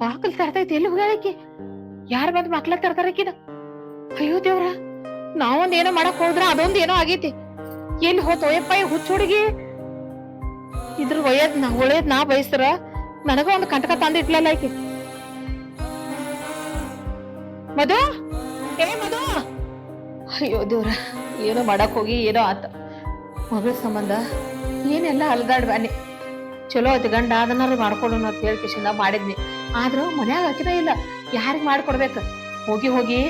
ಬಾಕಲ್ ತರ್ತೈತಿ ಎಲ್ಲಿ ಹೋಗ್ಯಾಳಕಿ ಯಾರ ಬಂದ್ ಮಕ್ಳ ತರ್ತಾರ ಅಯ್ಯೋ ದೇವ್ರ, ನಾವೊಂದ್ ಏನೋ ಮಾಡಕ್ ಹೋದ್ರ ಅದೊಂದ್ ಏನೋ ಆಗೈತಿ. ಎಲ್ಲಿ ಹೋತ್ ಒಯ್ಯಪ್ಪ ಈ ಹುಚ್ಚ ಹುಡುಗಿ. ಇದ್ರ ಒಯ್ಯದ್ ನಾ ಒಳ್ಳೇದ್ ನಾ ಬಯಸ್ರ, ನನಗ ಒಂದ್ ಕಂಟಕ ತಂದ ಇಟ್ಲಲ್ಲ ಆಕಿ ಮದು ಏ ಮಧು. ಅಯ್ಯೋ ದೇವ್ರ, ಏನೋ ಮಾಡಕ್ ಹೋಗಿ, ಏನೋ ಆತ. ಮಗಳ ಸಂಬಂಧ, ಏನೆಲ್ಲ ಅಲ್ದಾಡ್ ಬನ್ನಿ ಚಲೋ ಆಯ್ತು ಗಂಡ ಅದನ್ನ ಮಾಡ್ಕೊಡೋಣ ಅಂತ ಹೇಳಿ ಕಿಶಿಂದ ಮಾಡಿದ್ನಿ. ಆದ್ರೂ ಮನ್ಯಾಗ ಹಾಕಿದ ಇಲ್ಲ. ಯಾರಿಗ ಮಾಡ್ಕೊಡ್ಬೇಕ? ಹೋಗಿ ಹೋಗಿ.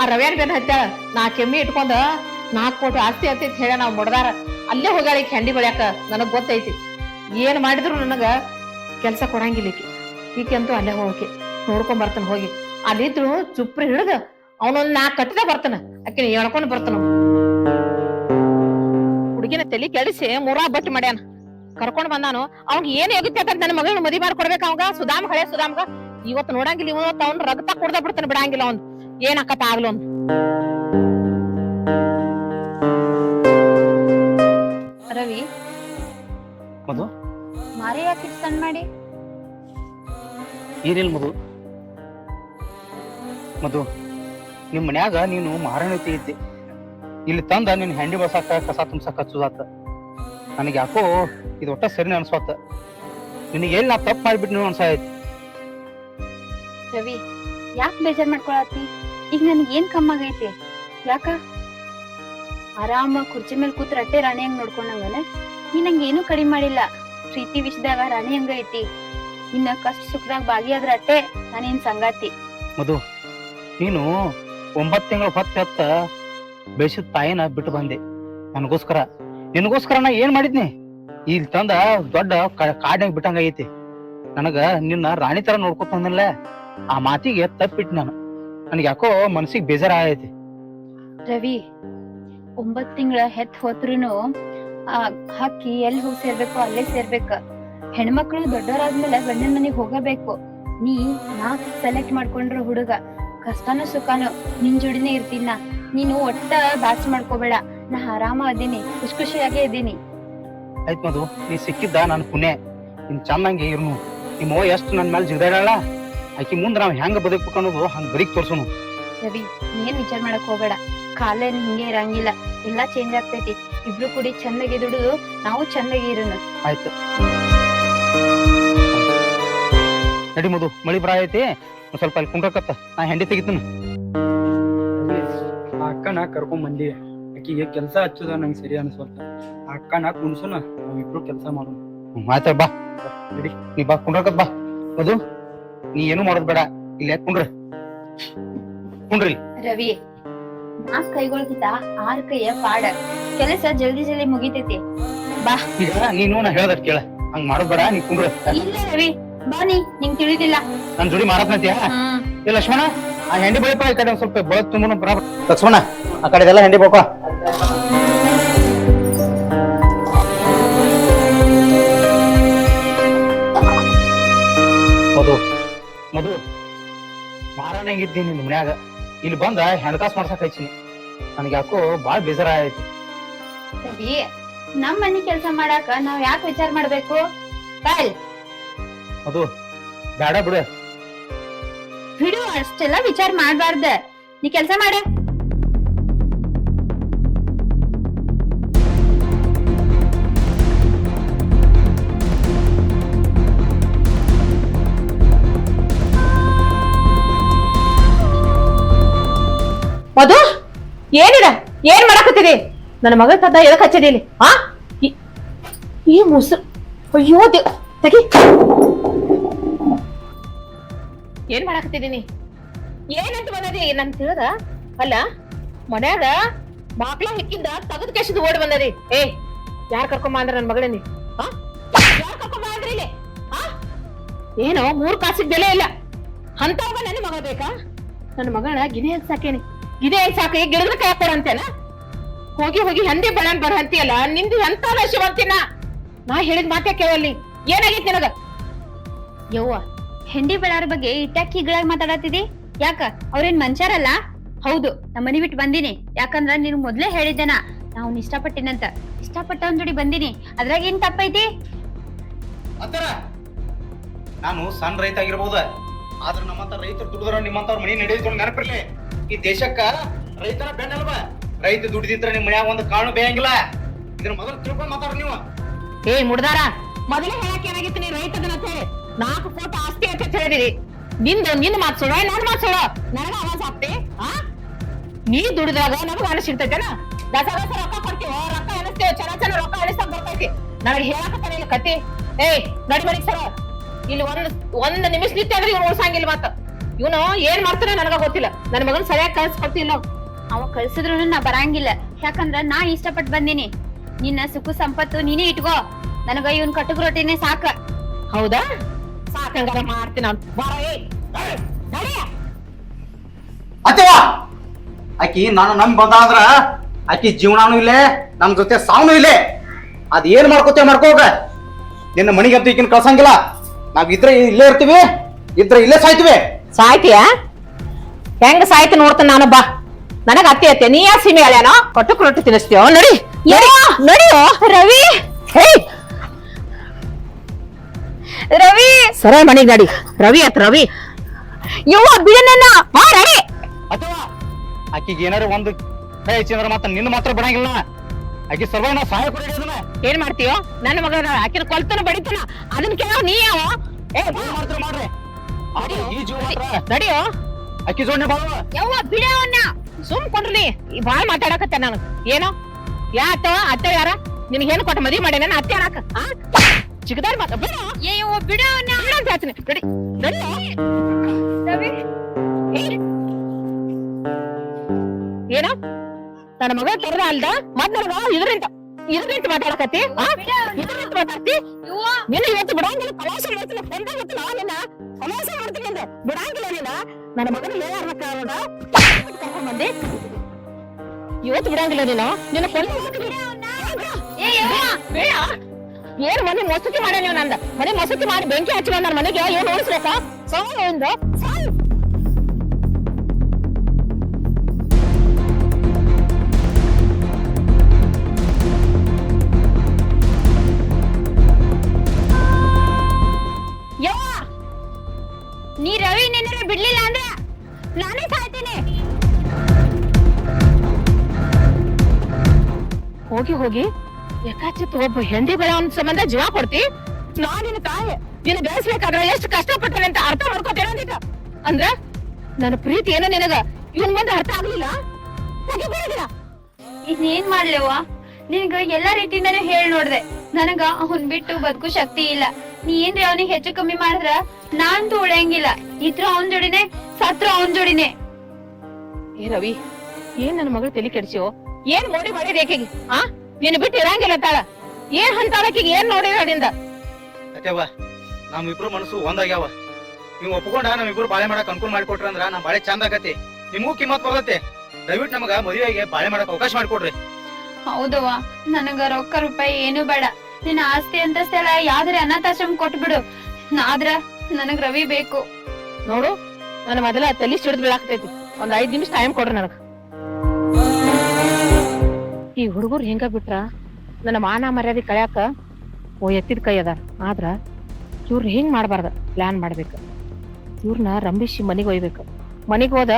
ಆ ರವ್ಯಾನ್ ಬೆನ್ ಹತ್ತಾಳ ನಾ ಕೆಮ್ಮಿ ಇಟ್ಕೊಂಡ ನಾಲ್ಕು ಕೋಟಿ ಆಸ್ತಿ ಅಂತ ಹೇಳ ನಾವು ಮುಡ್ದಾರ. ಅಲ್ಲೇ ಹೋಗ್ಯಾಳ ಹೆಂಡಿ ಬೆಳ್ಯಾಕ. ನನಗ್ ಗೊತ್ತೈತಿ. ಏನ್ ಮಾಡಿದ್ರು ನನಗ ಕೆಲ್ಸ ಕೊಡಂಗಿಲ್ಲ ಈಕಿ. ಅಂತೂ ಅಲ್ಲೇ ಹೋಗಕ್ಕೆ. ನೋಡ್ಕೊಂಡ್ ಬರ್ತಾನ ಹೋಗಿ. ಅಲ್ಲಿದ್ರು ಚುಪ್ರಿ ಹಿಡ್ದ ಅವನೊಂದ್ ನಾ ಕಟ್ಟದ ಬರ್ತಾನ. ಆಕಿನ ಹೇಳ್ಕೊಂಡು ಬರ್ತಾನ ಹುಡುಗಿನ ತಲಿ ಕೆಡಿಸಿ ಮೂರಾ ಬಟ್ ಮಾಡ್ಯಾನ. ಕರ್ಕೊಂಡ್ ಬಂದಾನು. ಅವ್ನ್ ಏನ್ ಯೋಗ್ಯತೆ ಅಂತ ನನ್ನ ಮಗಳನ್ನ ಮದಿ ಮಾಡ್ಕೊಡ್ಬೇಕ ಅವಂಗ ಸುಧಾಮ್ ಹಳೆ ಸುಧಾಮ್ಗ? ಇವತ್ತು ನೋಡಂಗಿಲ್ಲ ಇವತ್ತು ಅವ್ನ ರಕ್ತ ಕುಡ್ದ ಬಿಡ್ತಾನೆ ಬಿಡಂಗಿಲ್ಲ ಅವ್ನ್. ಏನ್ ಅಕ್ಕತ್ತ ಆಗ್ಲು ಅವ್ನ್? ರವಿ? ಮಧು? ಮಾರಿ ಯಾಕೆ ಸಣ್ಣ ಮಾಡಿ? ಏನಿಲ್ಲ ಮಧು. ಮಧು ನಿಮ್ ಮನ್ಯಾಗ ನೀನು ಮಾರಣತೆ ಇದ್ದೆ. ಇಲ್ಲಿ ತಂದ ನಿನ್ ಹೆಂಡಿ ಬಸಾಕ ಕಸ ತುಂಬಸಾಕ ಹಚ್ಚುದಾತ ನನಗೆ ಯಾಕೋ ಇದು ಒಟ್ಟ ಸರಿನ ಅನ್ಸೋತ ನಿನಗೆ ಎಲ್ಲಿ ನಾ ತಪ್ಪು ಮಾಡ್ಬಿಟ್ಟು ಅನ್ಸಾಯ್ತು. ರವಿ ಯಾಕೆ ಬೇಜಾರ್ ಮಾಡ್ಕೊಳತ್ತಿ? ಈಗ ನನಗೆ ಏನ್ ಕಮ್ಮಾಗೈತಿ? ಯಾಕ? ಆರಾಮ ಕುರ್ಚಿ ಮೇಲೆ ಕೂತ್ರ ಅಟ್ಟೆ ರಾಣಿ ಹಂಗ್ ನೋಡ್ಕೊಂಡಂಗನೆ? ನೀ ನಂಗೆ ಏನೂ ಕಡಿಮೆ ಮಾಡಿಲ್ಲ. ಪ್ರೀತಿ ವಿಷಯದಾಗ ರಾಣಿ ಹಂಗ ಐತಿ. ಇನ್ನ ಕಷ್ಟ ಸುಖದಾಗ ಭಾಗಿಯಾದ್ರ ಅಟ್ಟೆ ನಾನೇನ್ ಸಂಗಾತಿ. ಮಧು ನೀನು ಒಂಬತ್ತು ತಿಂಗಳು ಹೊತ್ತ ಹೊತ್ತ ಬೆಳೆಸಿದ ತಾಯಿನ ಬಿಟ್ಟು ಬಂದೆ. ನನಗೋಸ್ಕರ. ನಿನಗೋಸ್ಕರ ನಾ ಏನ್ ಮಾಡಿದ್ನಿ? ಇಲ್ಲಿ ತಂದ ದೊಡ್ಡ ಕಾಡ್ನಾಗ ಬಿಟ್ಟಂಗ ಐತಿ ನನಗ ನಿನ್ನ ರಾಣಿ ತರ ನೋಡ್ಕೊತ ಬಂದಲ್ಲ ಆ ಮಾತಿಗೆ ತಪ್ಪಿಟ್ ನಾನು. ನನಗೆ ಯಾಕೋ ಮನಸ್ಸಿಗೆ ಬೇಜಾರ ರವಿ, ಒಂಬತ್ತು ತಿಂಗಳ ಹೆತ್ ಆ ಹಕ್ಕಿ ಎಲ್ಲಿ ಹೋಗಿ ಸೇರ್ಬೇಕು, ಅಲ್ಲೇ ಸೇರ್ಬೇಕ. ಹೆಣ್ಮಕ್ಳು ದೊಡ್ಡವರಾದ್ಮೇಲೆ ಗಂಡನ ಮನೆಗೆ ಹೋಗಬೇಕು. ನೀ ನಾ ಸೆಲೆಕ್ಟ್ ಮಾಡ್ಕೊಂಡ್ರ ಹುಡುಗ. ಕಷ್ಟನೂ ಸುಖಾನು ನಿನ್ ಜೋಡಿನೇ ಇರ್ತೀನ. ನೀನು ಒಟ್ಟ ಬ್ಯಾಚ್ ಮಾಡ್ಕೋಬೇಡ. ನಾ ಆರಾಮ ಅದೀನಿ ಖುಷಿ ಖುಷಿಯಾಗೇ ಇದ್ದೀನಿ ಆಯ್ತು ಮಧು ನೀ ಸಿಕ್ಕಿದ್ದ ನನ್ನ ಪುಣೆ ನಿನ್ ಚೆನ್ನಾಗಿ ಇರ್ನು. ನಿಮ್ಮ ಓ ಎಷ್ಟು ನನ್ನ ಮೇಲೆ ಜಿಗ್ದಾಡಲ್ಲ ಆಕಿ ಮುಂದೆ ನಾವು ಹೆಂಗ ಬದುಕ್ಬೇಕು ಅನ್ನೋದು ಹಂಗ ಬದುಕ್ ತೋರ್ಸೋನು. ರವಿ ನೀನ್ ವಿಚಾರ ಮಾಡಕ್ ಹೋಗ್ಬೇಡ. ಕಾಲೇನ್ ಹಿಂಗೆ ಇರಂಗಿಲ್ಲ. ಎಲ್ಲಾ ಚೇಂಜ್ ಆಗ್ತೈತಿ. ಇಬ್ರು ಕೂಡಿ ಚೆನ್ನಾಗಿ ದುಡಿದು ನಾವು ಚೆನ್ನಾಗಿ ಇರೋಣ ಆಯ್ತು. ನಡಿ ಮಧು ಮಳಿ ಬರ ಐತಿ. ಒಂದ್ ಸ್ವಲ್ಪ ಅಲ್ಲಿ ಕುಂಡ್ರಕತ್ತ. ನಾ ಹೆಂಡಿ ತೆಗಿತೀನಿ. ಅಕ್ಕ ನಾ ಕರ್ಕೊಂಡ್ ಬಂದಿ. ಆಕಿಗೆ ಕೆಲಸ ಹಚ್ಚುದ ನಂಗೆ ಸರಿ ಅನ್ಸುತ್ತ ಅಕ್ಕ ನಾ ಕುಣ್ಸುನ ನಾವಿಬ್ರು ಕೆಲಸ ಮಾಡೋಣ. ಆಯ್ತ ಬಾ. ಬಿಡಿ ನೀ ಬಾ ಕುಂಡ್ರಕ ಬಾ. ಅದು ನೀ ಏನು ಮಾಡೋದ್ ಬೇಡ. ಇಲ್ಲಿ ಯಾಕೆ ಕುಂಡ್ರ. ಕುಂಡ್ರಿ. ರವಿ ನಾಲ್ಕ್ ಕೈಗೊಳ್ಕಿತ ಆರ್ ಕೈಯ ಪಾಡ. ಕೆಲಸ ಜಲ್ದಿ ಜಲ್ದಿ ಮುಗಿತೈತಿ. ಈಗ ನೀನು ನಾ ಹೇಳದ ಕೇಳ. ಹಂಗ್ ಮಾಡೋದ್ ಬೇಡ ನೀ ಕುಂಡ್ರ. ಇಲ್ಲ ರವಿ ಬಾ ನೀ ನಿಂಗ್ ತಿಳಿದಿಲ್ಲ. ನನ್ ಜೋಡಿ ಮಾಡತ್ನಂತೀಯ ಹ್ಮ್. ಏ ಲಕ್ಷ್ಮಣ ಆ ಹೆಂಡಿ ಬಳಿ ಈ ಕಡೆ ಒಂದ್ ಸ್ವಲ್ಪ ಬಲ ತುಂಬ ಬರಾಬರ್. ಲಕ್ಷ್ಮಣ ಆ ಕಡೆದೆಲ್ಲ ಹೆಂಡಿ ಬೇಕು ಮಾರಾಣಂಗಿದ್ದೀನಿ ನಿಮ್ಮ ಮನ್ಯಾಗ. ಇಲ್ಲಿ ಬಂದ ಹೆಣ್ಕಾಸ್ ಮಾಡ್ಸಕ್ ಹಚ್ಚಿನಿ ನನಗೆ ಯಾಕೋ ಬಾಳ ಬೇಜಾರ ಆಯ್ತು ರವಿ ನಮ್ ಮನಿ ಕೆಲ್ಸ ಮಾಡಾಕ ನಾವ್ ಯಾಕೆ ವಿಚಾರ ಮಾಡ್ಬೇಕು? ಕಲ್ ಅದು ಬೇಡ ಬಿಡು. ಬಿಡು ಅಷ್ಟೆಲ್ಲ ವಿಚಾರ ಮಾಡ್ಬಾರ್ದ. ನೀ ಕೆಲ್ಸ ಮಾಡ. ಮಧು ಏನಿದ? ಏನ್ ಮಾಡಕತ್ತಿದಿ? ನನ್ನ ಮಗಳ ತದ್ದ ಎದಕ್ ಹಚ್ಚಿದಿ ಇಲ್ಲಿ? ಆ? ಈ- ಮುಸುರು ಅಯ್ಯೋ ದೇವ್ ತಗಿ. ಏನ್ ಮಾಡಕತ್ತಿದೀನಿ ಏನಂತ ಬಂದದಿ? ನನ್ ತಿಳದ? ಅಲ್ಲ, ಮನ್ಯಾಗ ಬಾಕ್ಲ ಹಿಕ್ಕಿಂದ ತಗದ್ ಕೆಸದ್ ಓಡಿ ಬಂದದಿ. ಏ, ಯಾರ್ ಕರ್ಕೊಂಬ ಅಂದ್ರ ನನ್ ಮಗಳನ್ನ ಆ? ಯಾರ್ ಕರ್ಕೊಂಡ್ ಅಂದ್ರಿ ಇಲ್ಲಿ? ಏನೋ ಮೂರ್ ಕಾಸಿಗ್ ಬೆಲೆ ಇಲ್ಲ. ಅಂತವಾಗ ನನ್ನ ಮಗ ಬೇಕಾ? ನನ್ನ ಮಗಳ ಗಿನಿ ಹಾಕಿ ಸಾಕೇನಿ ಸಾಕು. ಈಗ ಗಿಡದ ಕೈ ಕೊಡಂತೇನ ಹೋಗಿ ಹೋಗಿ ಹಂದಿ ಬಳನ್ ಬರ ಅಂತೀಯಲ್ಲ ನಿಂದು ಎಂತ ಶಿವಂತಿನ? ನಾ ಹೇಳಿದ ಮಾತೇ ಕೇಳಲ್ಲಿ. ಏನಾಗಿತ್ತು ನಿನಗ? ಯವ್ವ ಹೆಂಡಿ ಬೆಳಾರ ಬಗ್ಗೆ ಇಟ್ಟಾಕಿ ಹಿಗಳಾಗಿ ಮಾತಾಡತ್ತಿದಿ? ಯಾಕ? ಅವ್ರೇನ್ ಮನ್ಷಾರಲ್ಲ ಹೌದು. ನಮ್ಮ ಮನಿ ಬಿಟ್ಟು ಬಂದಿನಿ. ಯಾಕಂದ್ರ ನೀನು ಮೊದ್ಲೇ ಹೇಳಿದ್ದೆನ? ನಾವು ಇಷ್ಟಪಟ್ಟಿನಂತ. ಇಷ್ಟಪಟ್ಟವನ್ ಜೋಡಿ ಬಂದಿನಿ. ಅದ್ರಾಗ ಏನ್ ತಪ್ಪೈತಿ? ನಾನು ಸಣ್ಣ ರೈತ ಆಗಿರ್ಬೋದ? ಆದ್ರೆ ನಮ್ಮಂತ ರೈತರು ದುಡಿದ್ರ ನಿಮ್ಮಂತವ್ರ ಮನಿ ನಡೆಯುತ್ತ ನೆನಪಿರ್ಲಿ. ಈ ದೇಶಕ್ಕ ರೈತರ ಬೆನ್ನಲ್ವ ರೈತ ದುಡಿದಿದ್ರ ನಿಮ್ ಮನ್ಯಾಗ ಒಂದು ಕಾರಣ ಬೇಯಂಗಿಲ್ಲ. ಇದ್ರ ಮೊದಲು ತಿಳ್ಕೊಂಡ್ ಮಾತಾಡ್ರಿ ನೀವು. ಏ ಮುಡ್ದಾರ, ಮೊದಲೇ ಹೇಳಕ್ ಏನಾಗಿತ್ತು ನೀ ರೈತ ಅಂತ ನಾಲ್ಕು ಕೋಟಿ ಆಸ್ತಿ ಅಂತ ಹೇಳಿದಿರಿ. ನಿಂದ ನಿನ್ ಮಾತ್ ಸುಳ್ಳ ನನ್ ಮಾತ್ ಸುಳ್ಳ ನನಗ ಆವಾಜ್ ಆಗ್ತಿ, ಆ? ನೀ ದುಡಿದಾಗ ನಮಗ ಅನಿಸ್ ಸಿಗ್ತೈತೇನ? ದಸ ದಸ ರೊಕ್ಕ ಕೊಡ್ತೀವಿ, ರೊಕ್ಕ ಎಣಿಸ್ತೇವೆ, ಚೆನ್ನ ಚೆನ್ನ ರೊಕ್ಕ ಎಣಿಸ್ತಾ ಬರ್ತೈತಿ. ನನಗೆ ಹೇಳಕತ್ತಾನೆ ಇಲ್ಲ ಕತಿ ಏಯ್ ನಡಿ ಮನಿಗ್ ಸರ. ಇಲ್ಲಿ ಒಂದ್ ಒಂದ್ ನಿಮಿಷ ನಿತ್ಯ ಅಂದ್ರೆ ಇವ್ರು ಉಳ್ಸಂಗಿಲ್ಲ ಮತ್ತ. ಇವನು ಏನ್ ಮಾಡ್ತಾನೆ ನನಗ ಗೊತ್ತಿಲ್ಲ. ನನ್ನ ಮಗನ್ ಸರಿಯಾಗಿ ಕಳ್ಸ್ಕೊಡ್ತಿಲ್ಲ. ಅವ ಕಳ್ಸಿದ್ರು ನಾ ಬರಂಗಿಲ್ಲ. ಯಾಕಂದ್ರ ನಾ ಇಷ್ಟಪಟ್ಟು ಬಂದೀನಿ. ನಿನ್ನ ಸುಖ ಸಂಪತ್ತು ನೀನೇ ಇಟ್ಕೋ. ನನಗ ಇವನ್ ಕಟ್ಟುಗ್ ರೊಟ್ಟಿನೇ ಸಾಕ. ಹೌದಾ? ಸಾಕಂಗಾರ ಮಾಡ್ತೀನಿ ನಾನು. ಆಕಿ ನಾನು ನಮ್ ಬಂದ ಅಂದ್ರ ಆಕಿ ಜೀವನಾನು ಇಲ್ಲೇ ನಮ್ ಜೊತೆ ಸಾವನು ಇಲ್ಲೇ. ಅದ್ ಏನ್ ಮಾಡ್ಕೋತೇವ್ ಮಾಡ್ಕೋಗ ನಿನ್ನ ಮನಿಗೆ ಅಂತೂ ಈಗಿನ ಕಳ್ಸಂಗಿಲ್ಲ. ನಾವ್ ಇದ್ರೆ ಇಲ್ಲೇ ಇರ್ತೀವಿ ಇದ್ರೆ ಇಲ್ಲೇ ಸಾಯ್ತೀವಿ. ಸಾಯ್ತೀಯ? ಹೆಂಗ ಸಾಯ್ತಿ ನೋಡ್ತಾನ ನಾನು ಬಾ. ನನಗ ಅತ್ತೆ ಅತ್ತೆ ನೀ ಯಾ ಸೀಮೆ ಅಳ್ಯಾನೋ? ಕೊಟ್ಟು ರೊಟ್ಟಿ ತಿನ್ನಿಸ್ತೀಯೋ? ನಡಿ ನಡಿ ನಡಿಯೋ? ರವಿ! ಹೇ ರವಿ! ಸರ ಮನಿಗ್ ನಡಿ. ರವಿ ಅತ್ ರವಿ. ಯವ್ವ ಬಿಡನನ್ನ ಬಾ ನಡಿ. ಅಥವಾ ಆಕಿಗೆ ಏನಾರು ಒಂದು ಕೈ ಹಚ್ಚಿದ್ರ ಮಾತ್ರ ನಿನ್ನ ಮಾತ್ರ ಬಿಡಂಗಿಲ್ಲ. ಆಕಿ ಸರ್ವೈನ ಸಹಾಯ ಕೊಡಿ ಅದನ್ನ ಏನ್ ಮಾಡ್ತೀಯೋ? ನನ್ನ ಮಗನ ಆಕಿನ ಕೊಲ್ತನ ಬಡಿತನ. ಅದನ್ನ ಕೇಳೋ ನೀ ಯಾವ? ಏ ಬಾ, ಏನ್ ಮಾಡ್ತೀರ ಮಾಡ್ರಿ. ಆದ್ರೆ ಈ ಜೀವ ಮಾತ್ರ. ನಡಿಯೋ ಅಕ್ಕಿ ಜೋಡ್ನೆ ಬಾವ. ಯವ್ವ ಬಿಡ ಅವನ್ನ ಸುಮ್ ಕೊಂಡ್ರಿ ಬಾಳ್ ಮಾತಾಡಕತ್ತೆ ನಾನು. ಏನೋ? ಯಾತ ಅತ್ತೆ ಯಾರ? ನಿನಗೇನು ಕೊಟ್ಟ ಮದ್ವಿ ಮಾಡಿ ನಾನು ಅತ್ತೆ ಅನ್ನಕ ಚಿಕ್ಕದಾರ್ ಮಾತ ಬೇಡ. ಏ ಯವ್ವ ಬಿಡ ಅವನ್ನ ಬೇಡ ಅಂತ ಹೇಳ್ತೀನಿ. ನಡಿ. ನಡಿ. ಏನೋ ಏನು? ನನ್ನ ಮಗ ತೆರೆದ ಅಲ್ದ? ಮತ್ ನನಗ ಇದ್ರಿಂದ ಇದ್ರಿಂದ ಮಾತಾಡಕತ್ತಿ? ಆ? ಇದ್ರಿಂದ ಮಾತಾಡ್ತಿ? ನಿನ್ನ ಇವತ್ತು ಬಿಡಂಗಿಲ್ಲ ಕಲಾಸ ಮಾಡ್ತೀನಿ ಇವತ್ತು ಗೊತ್ತಿಲ್ಲ ನಿನ್ನ ಕಲಾಸ ಮಾಡ್ತೀನಿ ಅಂದೆ. ಬಿಡಂಗಿಲ್ಲ ನಿನ್ನ ನನ್ನ ಮಗನ ಏನ್ ಕಾರಣ ಕರ್ಕೊಂಡ್ ಬಂದಿ ಇವತ್ತು ಬಿಡಂಗಿಲ್ಲ ನೀನು? ನಿನ್ನ ಕೊಂದು ಏನ್ ಮನೆ ಮಸೂತಿ ಮಾಡ ನೀವು ನಂದ? ಮನೆ ಮಸೂತಿ ಮಾಡಿ ಬೆಂಕಿ ಹಚ್ಚಿ ನನ್ನ ಮನೆಗೆ? ಏನ್ ಓಡಿಸ್ಬೇಕಾ ಸೋಮ ಒಂದು? ಹೋಗಿ ಹೋಗಿ. ಯಾಕಾಚಿತ್ ಒಬ್ಬ ಹೆಂಡಿ ಬೆಳೆಯವನ ಸಂಬಂಧ ಜೀವ ಕೊಡ್ತಿ? ನಾ ನಿನ್ನ ತಾಯಿ ನಿನ್ನ ಬೆಳೆಸ್ಬೇಕಾದ್ರೆ ಎಷ್ಟು ಕಷ್ಟಪಟ್ಟೆ ಅಂತ ಅರ್ಥ ಮಾಡ್ಕೋತೇನ ಅಂದಿದ್ದ. ಅಂದ್ರ ನನ್ನ ಪ್ರೀತಿ ಏನೋ ನಿನಗ? ಇವನ್ ಮುಂದೆ ಅರ್ಥ ಆಗ್ಲಿಲ್ಲ? ಇನ್ನೇನ್ ಮಾಡ್ಲವ್ವ? ನಿನಗ ಎಲ್ಲಾ ರೀತಿಯಿಂದಾನು ಹೇಳ್ ನೋಡ್ದೆ. ನನಗ ಅವನ್ ಬಿಟ್ಟು ಬದುಕು ಶಕ್ತಿ ಇಲ್ಲ. ನೀ ಏನ್ರಿ ಅವನಿಗೆ ಹೆಚ್ಚು ಕಮ್ಮಿ ಮಾಡಿದ್ರ? ನಾನಂತೂ ಉಳಿಯಂಗಿಲ್ಲ ಇದ್ರ ಅವನ್ ಜೋಡಿನೇ ಸತ್ರ ಅವನ್ ಜೋಡಿನೇ. ಏ ರವಿ ಏನ್ ನನ್ನ ಮಗಳು ತಲೆ ಕೆಡ್ಸಿಯೋ? ಏನ್ ನೋಡಿ ಮಾಡಿದ ಆಕೆಗೆ? ಆ? ನಿನ್ನ ಬಿಟ್ಟು ಇರಂಗಿಲ್ಲ ತಾಳ. ಏನ್ ಹಂತಾಳಕಿಗೆ ಏನ್ ನೋಡಿ ಅಡಿಂದ ನಮ್ಮಿಬ್ರು ಮನಸ್ಸು ಒಂದಾಗ್ಯಾವ. ನೀವು ಒಪ್ಕೊಂಡ ನಮ್ಮಿಬ್ರು ಬಾಳೆ ಮಾಡಕ್ ಅನುಕೂಲ ಮಾಡ್ಕೊಟ್ರ ಅಂದ್ರ ನಮ್ ಬಾಳೆ ಚಂದ ಆಗತ್ತೆ. ನಿಮಗೂ ಕಿಮ್ಮತ್ ಹೋಗತ್ತೆ ದಯವಿಟ್ಟು ನಮಗ ಮದುವೆಗೆ ಬಾಳೆ ಮಾಡಕ್ ಅವಕಾಶ ಮಾಡಿಕೊಡ್ರಿ. ಹೌದವ್ವ. ನನಗ ರೊಕ್ಕ ರೂಪಾಯಿ ಏನು ಬೇಡ. ನಿನ್ನ ಆಸ್ತಿ ಅಂತ ಸ್ಥಳ ಯಾವ್ದ್ರ ಅನಾಥಾಶ್ರಮ ಕೊಟ್ಬಿಡು. ಆದ್ರ ನನಗ್ ರವಿ ಬೇಕು. ನೋಡು ನನ್ನ ಮೊದಲ ತಲೆ ಸಿಡಿದ್ ಬೀಳಾಕ್ತೈತಿ ಒಂದ್ ಐದ್ ನಿಮಿಷ ಟೈಮ್ ಕೊಡ್ರಿ ನನಗ. ಈ ಹುಡುಗರು ಹೆಂಗ ಬಿಟ್ರ? ನನ್ನ ಮಾನ ಮರ್ಯಾದೆ ಕಳ್ಯಾಕ ಓ ಎತ್ತಿದ ಕೈ ಅದಾರ. ಆದ್ರ ಇವ್ರನ್ನ ಹಿಂಗ್ ಮಾಡಬಾರ್ದ? ಪ್ಲಾನ್ ಮಾಡ್ಬೇಕು. ಇವ್ರನ್ನ ರಂಬಿಸಿ ಮನೆಗೆ ಒಯ್ಬೇಕು. ಮನೆಗೆ ಹೋದ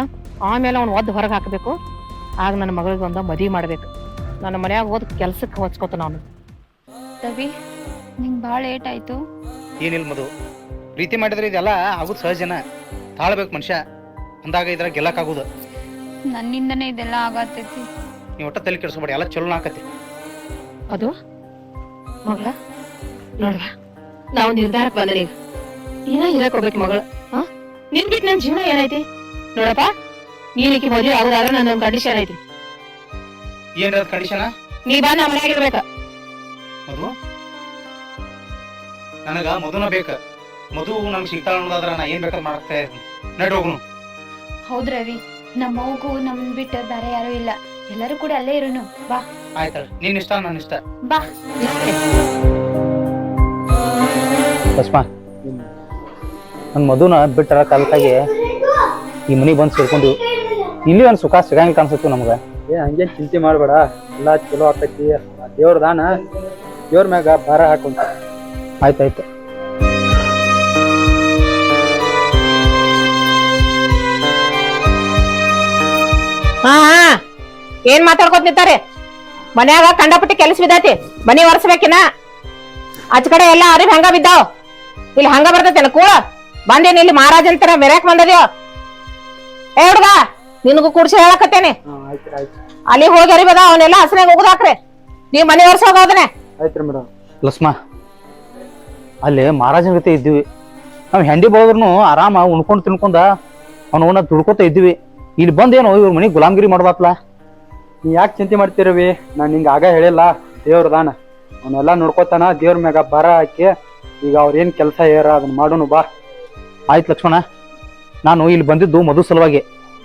ಆಮೇಲೆ ಅವ್ನು ಒದ್ದು ಹೊರಗೆ ಹಾಕಬೇಕು. ಆಗ ನನ್ನ ಮಗಳಿಗೆ ಒಂದ ಮದುವೆ ಮಾಡ್ಬೇಕು. ನನ್ನ ಮನ್ಯಾಗ ಹೋದ್ ಕೆಲ್ಸಕ್ಕೆ ಹೊಚ್ಕೋತ ನಾನು ರವಿ ನಿಂಗ್ ಬಾಳ ಲೇಟ್ ಆಯ್ತು. ಏನಿಲ್ಲ ಮದು ಪ್ರೀತಿ ಮಾಡಿದ್ರೆ ಇದೆಲ್ಲ ಆಗುದು ಸಹಜನ. ತಾಳ್ಬೇಕು ಮನುಷ್ಯ. ಅಂದಾಗ ಇದ್ರ ಗೆಲ್ಲಕ್ ಆಗುದು. ನನ್ನಿಂದನೇ ಇದೆಲ್ಲ ಆಗತ್ತೈತಿ ನೀವು ಒಟ್ಟ ತಲೆ ಕೆಡಿಸ್ಬೇಡಿ ಎಲ್ಲ ಚಲೋ ಆಕತಿ. ಅದು? ಮಗಳ ನೋಡ್ವಾ ನಾವು ನಿರ್ಧಾರಕ್ಕೆ ಬಂದ್ರಿ ಈಗ ಏನ ಇರಕ್ ಹೋಗ್ಬೇಕು ಮಗಳು ನಿನ್ ಬಿಟ್ಟು ನನ್ ಜೀವನ ಏನೈತಿ? ನೋಡಪ್ಪ ನೀನಿಕ್ಕೆ ಮದುವೆ ಆಗೋದಾದ್ರೆ ನನ್ನ ಕಂಡೀಷನ್ ಐತಿ. ಏನ್ ಕಂಡೀಷನ್ ನೀ ಬಾ ನಾ ಮನ್ಯಾಗ ಇರ್ಬೇಕ. ಮಧು? ನನಗ ಮಧುನ ಬೇಕ. ಮಧು ನಮ್ಗೆ ಸಿಗ್ತಾಳ ಅನ್ನೋದಾದ್ರ ನಾ ಏನ್ ಬೇಕಾದ್ರೆ ಮಾಡ್ತಾ ಇರ್ತೀನಿ ನಡಿ ಹೋಗುನು. ಹೌದ್ ರವಿ ನಮ್ಮ ಮಗು ನಮ್ ಬಿಟ್ಟು ಬೇರೆ ಯಾರು ಇಲ್ಲ. ಎಲ್ಲರೂ ಕೂಡ ಅಲ್ಲೇ ಇರೋನು. ಬಾ. ಆಯ್ತಾಳ ನಿನ್ ಇಷ್ಟ ನನ್ನ ಇಷ್ಟ. ಬಾ. ಕಸ್ಮಾ ನನ್ನ ಮಧುನ ಬಿಟ್ಟರ ಕಲ್ತಾಗೆ ಈ ಮನೆಗೆ ಬಂದು ಸೇರ್ಕೊಂಡು ಇಲ್ಲಿ ಒಂದು ಸುಖ ಸಿಗಂಗಿಲ್ಲ ಕಾಣಿಸುತ್ತೆ ನಮ್ಗೆ. ಏ ಹಂಗೇನ್ ಚಿಂತೆ ಮಾಡಬೇಡ. ಎಲ್ಲ ಚಲೋ ಆಗ್ತೈತಿ. ದೇವ್ರ ದಾನ ದೇವ್ರ ಮ್ಯಾಗ ಭಾರ ಹಾಕೊಂತ ಆಯ್ತಾಯ್ತು ಹಾ ಹಾ. ಏನ್ ಮಾತಾಡ್ಕೊತ ನಿಂತಾರೆ? ಮನ್ಯಾಗ ಕಂಡಪಟ್ಟಿ ಕೆಲಸ ಬಿದ್ದೈತಿ ಮನಿ ಒರ್ಸ್ಬೇಕಿನ ಆಚ ಕಡೆ ಎಲ್ಲ ಅರಿವ್ ಹಂಗ ಬಿದ್ದಾವ್? ಇಲ್ಲಿ ಹಂಗ ಬರ್ತೈತೇನ ಕೂಳ? ಬಂದೇನಿ ಇಲ್ಲಿ ಮಹಾರಾಜ್ ಅಂತಾರ ಮೆರ್ಯಾಕ್ ಬಂದದ್ಯೋ? ಏ ಹುಡ್ಗ ನಿನಗೂ ಕುಡ್ಸಿ ಹೇಳಕತ್ತೇನೆ. ಅಲ್ಲಿ ಹೋಗಿ ಅರಿಬದ ಅವನ್ನೆಲ್ಲ ಹಸನಾಗ ಹೋಗುದಾಕ್ರೆ ನೀವ್ ಮನಿ ವರ್ಷ ಹೋದನೆ ಆಯ್ತ್ರಿ ಮೇಡಮ್ ಲಕ್ಷ್ಮ ಅಲ್ಲಿ ಮಹಾರಾಜನ ಜೊತೆ ಇದ್ವಿ. ನಾವು ಹೆಂಡಿ ಬಳದ್ರು ಆರಾಮ ಉಣ್ಕೊಂಡು ತಿನ್ಕೊಂಡ ಅವನ ದುಡ್ಕೋತ ಇದ್ವಿ. ಇಲ್ಲಿ ಬಂದೇನೋ ಇವ್ರ ಮನೆಗೆ ಗುಲಾಮ್ಗಿರಿ ಮಾಡ್ಬಾತ್ಲ? ನೀ ಯಾಕೆ ಚಿಂತೆ ಮಾಡ್ತಿರವಿ ನಾನು ನಿಂಗೆ ಆಗ ಹೇಳಿಲ್ಲ. ದೇವ್ರ ದಾನ ಅವನ್ನೆಲ್ಲ ನೋಡ್ಕೋತಾನ, ದೇವ್ರ ಮ್ಯಾಗ ಬರ ಹಾಕಿ ಈಗ ಅವ್ರೇನು ಕೆಲಸ ಏರ ಅದನ್ನ ಮಾಡೋನು ಬಾ. ಆಯ್ತು ಲಕ್ಷ್ಮಣ. ನಾನು ಇಲ್ಲಿ ಬಂದಿದ್ದು ಮಧು ಸಲುವಾಗಿ.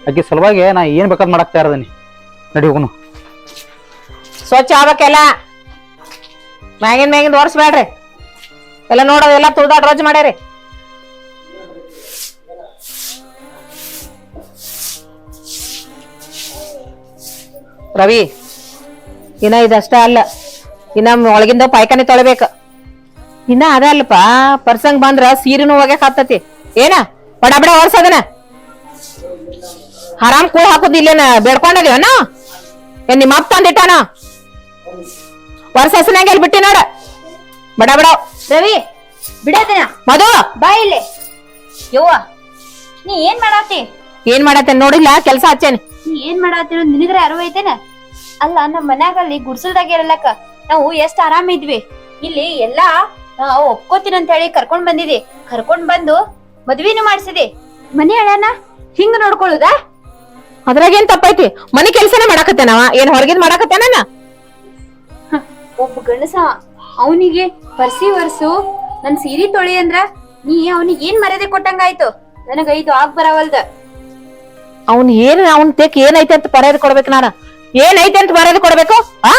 ಅಕ್ಕಿ ಸಲುವಾಗಿ ನಾ ಏನು ಬೇಕಾದ್ ಮಾಡಾಕ್ತಾ ಇರೋದನಿ. ನಡಿ ಸ್ವಚ್ಛ ಆಗ್ಬೇಕೆಲ್ಲ? ಮ್ಯಾಗಿನ ಮ್ಯಾಗಿಂದ ಒರ್ಸ್ಬೇಡ್ರಿ ಎಲ್ಲ ನೋಡೋದೆಲ್ಲ ತುಳ್ದಾಡ್ ರೋಜ್ ಮಾಡ್ಯಾರಿ. ರವಿ ಇನ್ನ ಇದಷ್ಟ ಅಲ್ಲ. ಇನ್ನ ಒಳಗಿಂದ ಪಾಯ್ಕಾನೆ ತೊಳಬೇಕ. ಇನ್ನ ಅದ ಅಲ್ಪ ಪರ್ಸಂಗ್ ಬಂದ್ರ ಸೀರೆನೂ ಒಗ್ಯಾಕ ಹತ್ತತಿ ಏನ? ಬಡ ಬಡ ಒರ್ಸದನ ಆರಾಮ್ ಕೂಡ ಹಾಕುದ್ ಇಲ್ಲೇನ? ಬೇಡ್ಕೊಂಡಿದೀವನ ಏನ್ ನಿಮ್ಮ ಅಪ್ಪ ತಂದಿಟ್ಟಾನ? ವರ್ಷ ಹಸನಾಗ ಎಲ್ಲಿ ಬಿಟ್ಟಿ ನೋಡ. ಬಡ ಬಡ. ರವಿ ಬಿಡದನ ಮಧು! ಬಾ ಇಲ್ಲಿ. ಯವ್ವ ನೀ ಏನ್ ಮಾಡಾತಿ? ಏನ್ ಮಾಡತ್ತೇನ್ ನೋಡಿಲ್ಲ ಕೆಲ್ಸ ಹಚ್ಚೇನಿ. ನೀ ಏನ್ ಮಾಡಾತಿರೋ ನಿನಗ್ರೆ ಅರಿವು ಐತೇನ? ಅಲ್ಲ ನಮ್ ಮನ್ಯಾಗ ಅಲ್ಲಿ ಗುಡ್ಸಲ್ದಾಗ ಇರಲಕ್ಕ ನಾವು ಎಷ್ಟ್ ಆರಾಮ ಇದ್ವಿ. ಇಲ್ಲಿ ಎಲ್ಲಾ ನಾವು ಒಪ್ಕೋತೀನಿ ಅಂತ ಹೇಳಿ ಕರ್ಕೊಂಡ್ ಬಂದಿದಿ. ಕರ್ಕೊಂಡ್ ಬಂದು ಮದ್ವಿನೂ ಮಾಡ್ಸಿದಿ. ಮನೆ ಅಳನ ಹಿಂಗ ನೋಡ್ಕೊಳ್ಳುದಾ? ಅದ್ರಾಗೇನ್ ತಪ್ಪೈತಿ? ಮನೆ ಕೆಲ್ಸನೇ ಮಾಡಾಕತ್ತೇನವ ಏನ್ ಹೊರಗಿನ್ ಮಾಡಾಕತ್ತೇನ ಒಬ್ಬ ಗಣಸ ಅವನಿಗೆ ಪರ್ಸಿ ವರ್ಸು ನನ್ ಸೀರೆ ತೊಳಿ ಅಂದ್ರ ನೀ ಅವನಿಗೆ ಏನ್ ಮರ್ಯಾದೆ ಕೊಟ್ಟಂಗಾಯ್ತು? ನನಗ ಇದು ಆಗ್ ಬರವಲ್ದ. ಅವ್ನ್ ಏನ್ ಅವ್ನ್ ತೆಕ್ ಏನೈತೆ ಅಂತ ಬರೆದು ಕೊಡ್ಬೇಕು ನಾನು? ಏನೈತೆ ಅಂತ ಬರೆದು ಕೊಡ್ಬೇಕು? ಆ?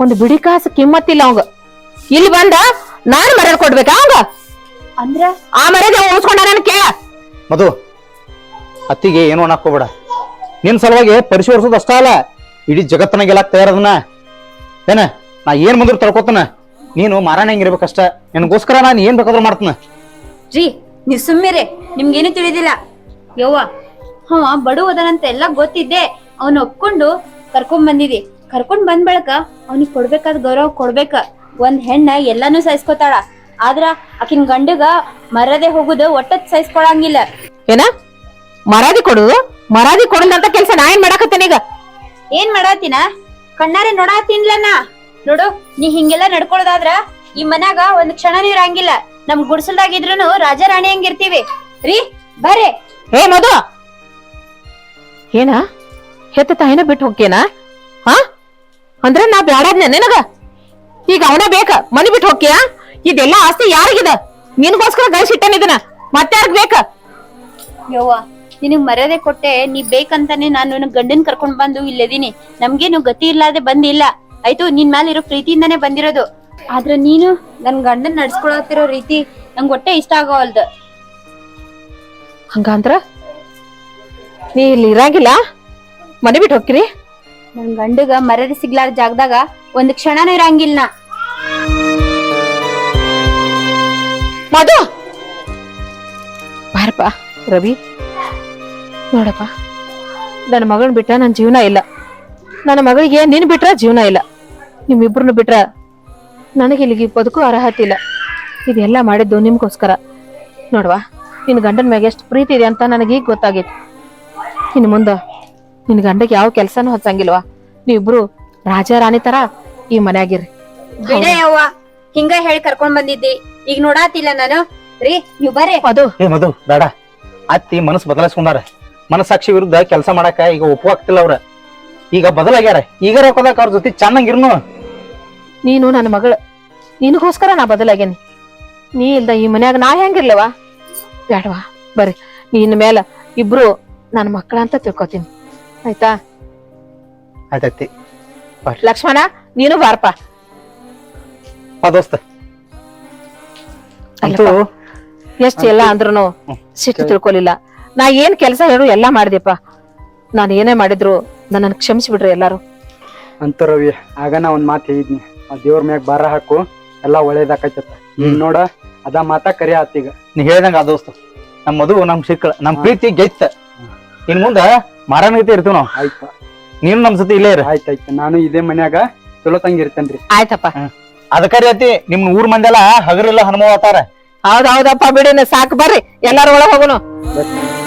ಒಂದ್ ಬಿಡಿ ಕಾಸು ಕಿಮ್ಮತ್ತಿಲ್ಲ ಅವಂಗ. ಇಲ್ಲಿ ಬಂದ ನಾನ್ ಮರ್ಯಾದ ಕೊಡ್ಬೇಕಾ ಅವಂಗ? ಅಂದ್ರ? ಆ ಮರ್ಯಾದೆ ಉಳಿಸ್ಕೊಂಡ ನನ್ ಕೇಳ. ಮಧು ಅತ್ತಿಗೆ ಏನು ಅನ್ನಕೋಬೇಡ ನಿನ್ ಸಲುವಾಗಿ ಪರಿಶೋಧಿಸೋದು ಅಷ್ಟ ಅಲ್ಲ ಇಡೀ ಜಗತ್ತನ ಗೆಲ್ಲಾಕ್ ತಯಾರದನ್ನ. ಏನ ನಾ ಏನ್ ಬಂದ್ರು ತಡ್ಕೋತಾನ ನೀನು ಮಾರಾಣ ಹೆಂಗಿರ್ಬೇಕಷ್ಟ ನಿನಗೋಸ್ಕರ ನಾನು ಏನ್ ಬೇಕಾದ್ರೂ ಮಾಡ್ತಾನ. ರೀ ನೀವ್ ಸುಮ್ಮಿರಿ ನಿಮ್ಗೇನು ತಿಳಿದಿಲ್ಲ. ಯವ್ವ ಅವ ಬಡವದನಂತ ಎಲ್ಲ ಗೊತ್ತಿದ್ದೆ. ಅವನ್ ಒಪ್ಕೊಂಡು ಕರ್ಕೊಂಡ್ ಬಂದಿದಿ ಕರ್ಕೊಂಡ್ ಬಂದ್ ಬಳಕ ಅವ್ನಿಗೆ ಕೊಡ್ಬೇಕಾದ ಗೌರವ ಕೊಡ್ಬೇಕ. ಒಂದ್ ಹೆಣ್ಣ ಎಲ್ಲಾನು ಸಹಿಸ್ಕೊತಾಳ. ಆದ್ರ ಆಕಿನ ಗಂಡಗ ಮರದೆ ಹೋಗುದು ಒಟ್ಟ ಸಹಿಸ್ಕೊಳಂಗಿಲ್ಲ. ಏನ? ಮರಾದಿ ಕೊಡು ಮರಾದಿ ಕೊಡಂತ ಕೆಲ್ಸ ನಾ ಏನ್ ಮಾಡಾಕತ್ತೇನೆ ಈಗ? ಏನ್ ಮಾಡಾತಿನ? ಕಣ್ಣಾರೆ ನೋಡಾತಿನ್ಲನ? ನೋಡು ನೀ ಹಿಂಗೆಲ್ಲ ನಡ್ಕೊಳ್ಳೋದಾದ್ರ ಈ ಮನ್ಯಾಗ ಒಂದ್ ಕ್ಷಣನೂ ಇರಂಗಿಲ್ಲ. ನಮ್ ಗುಡ್ಸಲ್ದಾಗಿದ್ರು ರಾಜ ರಾಣಿ ಹಂಗಿರ್ತೀವಿ. ರೀ ಬರ್ರಿ. ಏ ಮಧು! ಏನ? ಹೆತ್ತ ತಾಯಿನ ಬಿಟ್ಟು ಹೋಗ್ಯೇನ ಹಾ ಅಂದ್ರೆ ನಾ ಬ್ಯಾಡಾದ್ನೆ ನಿನಗ? ಈಗ ಅವನ ಬೇಕ ಮನಿ ಬಿಟ್ಟು ಹೋಗ್ತೀಯ? ಇದೆಲ್ಲ ಆಸ್ತಿ ಯಾರಿಗಿದ? ನಿನಗೋಸ್ಕರ ಗಳಿಸಿಟ್ಟೇನ ಮತ್ತೆ ಮತ್ತಾರ್ಗ್ ಬೇಕ? ಯವ್ವ ನಿನಗ್ ಮರ್ಯಾದೆ ಕೊಟ್ಟೆ ನೀ ಬೇಕಂತಾನೆ ನಾನು ನನ್ನ ಗಂಡನ್ ಕರ್ಕೊಂಡ್ ಬಂದು ಇಲ್ಲದೀನಿ ನಮ್ಗೇನು ಗತಿ ಇಲ್ಲದೆ ಬಂದಿಲ್ಲ. ಆಯ್ತು ನಿನ್ ಮೇಲೆ ಇರೋ ಪ್ರೀತಿಯಿಂದಾನೇ ಬಂದಿರೋದು. ಆದ್ರೆ ನೀನು ನನ್ ಗಂಡನ್ ನಡ್ಸ್ಕೊಳತಿರೋ ರೀತಿ ನಂಗೆ ಒಟ್ಟೆ ಇಷ್ಟ ಆಗೋವಲ್ದು. ಹಂಗಂದ್ರ? ನೀ ಇಲ್ಲಿ ಇರಂಗಿಲ್ಲ? ಮನೆ ಬಿಟ್ಟು ಹೋಗ್ತೀರಿ ನನ್ ಗಂಡಗ ಮರ್ಯಾದೆ ಸಿಗ್ಲಾರ ಜಾಗದಾಗ ಒಂದ್ ಕ್ಷಣನೂ ಇರಂಗಿಲ್ಲ ನಾ. ಮಧು! ಬಾರಪ್ಪ ರವಿ. ನೋಡಪ್ಪ ನನ್ನ ಮಗನ್ ಬಿಟ್ಟ ನನ್ನ ಜೀವನ ಇಲ್ಲ. ನನ್ನ ಮಗಳಿಗೆ ನಿನ್ ಬಿಟ್ರ ಜೀವನ ಇಲ್ಲ. ನಿಮ್ಮಿಬ್ರನ್ನ ಬಿಟ್ರ ನನಗೆ ಇಲ್ಲಿಗೆ ಬದುಕು ಅರ್ಹತೆ ಇಲ್ಲ. ಇದೆಲ್ಲ ಮಾಡಿದ್ದು ನಿಮ್ಗೋಸ್ಕರ. ನೋಡ್ವಾ ನಿನ್ ಗಂಡನ ಮ್ಯಾಗ ಎಷ್ಟು ಪ್ರೀತಿ ಇದೆ ಅಂತ ನನಗೆ ಈಗ ಗೊತ್ತಾಗೈತಿ. ಇನ್ನು ಮುಂದ. ನಿನ್ ಗಂಡಗೆ ಯಾವ ಕೆಲ್ಸನೂ ಹಚ್ಚಂಗಿಲ್ವಾ? ನೀವಿಬ್ರು ರಾಜ ರಾಣಿ ತರ ಈ ಮನ್ಯಾಗಿರ್ರಿ. ಬಿಡೆ ಯವ್ವ ಹಿಂಗ ಹೇಳಿ ಕರ್ಕೊಂಡ್ ಬಂದಿದ್ದಿ. ಈಗ ನೋಡಾತಿಲ್ಲ ನಾನು. ರೀ ನೀವ್ ಬರ್ರಿ. ಅದು ಏ ಮಧು ಬೇಡ. ಅತ್ತಿ ಮನಸ್ಸು ಬದಲಾಯಿಸ್ಕೊಂಡಾರ. ಮನಸ್ಸಾಕ್ಷಿ ವಿರುದ್ಧ ಕೆಲಸ ಮಾಡಾಕ ಈಗ ಒಪ್ಪುವಾಗ್ತಿಲ್ಲ ಅವ್ರ. ಈಗ ಬದಲಾಗ್ಯಾರ. ಈಗ ಹೋದಾಗ ಅವ್ರ ಜೊತೆ ಚೆನ್ನಾಗಿರ್ನು ನೀನು ನನ್ನ ಮಗಳ. ನಿನಗೋಸ್ಕರ ನಾ ಬದಲಾಗೇನಿ ನೀ ಇಲ್ದ ಈ ಮನ್ಯಾಗ ನಾ ಹೆಂಗಿರ್ಲವಾ ಬೇಡವಾ ಬರ್ರಿ. ನಿನ್ನ ಮೇಲೆ ಇಬ್ರು ನನ್ನ ಮಕ್ಕಳ ಅಂತ ತಿಳ್ಕೊತೀನಿ. ಆಯ್ತಾ? ಆಯ್ತೈತಿ ಲಕ್ಷ್ಮಣ ನೀನು ಬಾರಪ್ಪ. ಆ ದೋಸ್ತ. ಅಂತೂ ಎಷ್ಟ್ ಎಲ್ಲ ಅಂದ್ರೂ ಸಿಟ್ಟು ತಿಳ್ಕೊಲಿಲ್ಲ. ನಾ ಏನ್ ಕೆಲಸ ಹೇಳು ಎಲ್ಲಾ ಮಾಡಿದೆಪ್ಪ ನಾನು ಏನೇ ಮಾಡಿದ್ರು ನನ್ನನ್ನು ಕ್ಷಮಿಸ್ಬಿಡ್ರಿ ಎಲ್ಲಾರು. ಅಂತ ರವಿ ಆಗ ನಾ ಒಂದ್ ಮಾತು ಹೇಳಿದ್ನಿ. ಆ ದೇವ್ರ ಮ್ಯಾಗ ಬಾರ ಹಾಕು ಎಲ್ಲಾ ಒಳ್ಳೇದಾಕೈತ ಈಗ ನೋಡ ಅದ ಮಾತಾ ಕರಿ ಆತೀಗ ನೀ ಹೇಳ್ದಂಗ ಆ ದೋಸ್ತ. ನಮ್ಮ ಮಧು ನಮ್ ಸಿಕ್ಕಳ ನಮ್ ಪ್ರೀತಿ ಗೆತ್ತ. ಇನ್ ಮುಂದ ಮಾರಾಣಗತಿ ಇರ್ತೀವಿ ನಾವು. ಆಯ್ತು. ನೀನು ನಮ್ ಸತಿ ಇಲ್ಲೇ ಇರ. ಆಯ್ತಾಯ್ತು ನಾನು ಇದೇ ಮನ್ಯಾಗ ಚಲೋ ತಂಗಿ ಇರ್ತೇನ್ರಿ. ಆಯ್ತಪ್ಪ. ಅದಕ್ಕರಿ ಅತಿ ನಿಮ್ ಊರ್ ಮಂದೆಲ್ಲ ಹಗರಿಲ್ಲ ಹನುಮವ ಹೌದ್ ಹೌದಪ್ಪ ಬಿಡಿನ ಸಾಕು ಬರ್ರಿ. ಎಲ್ಲಾರು ಒಳಗ್ ಹೋಗುನು. ಬರ್ರಿ.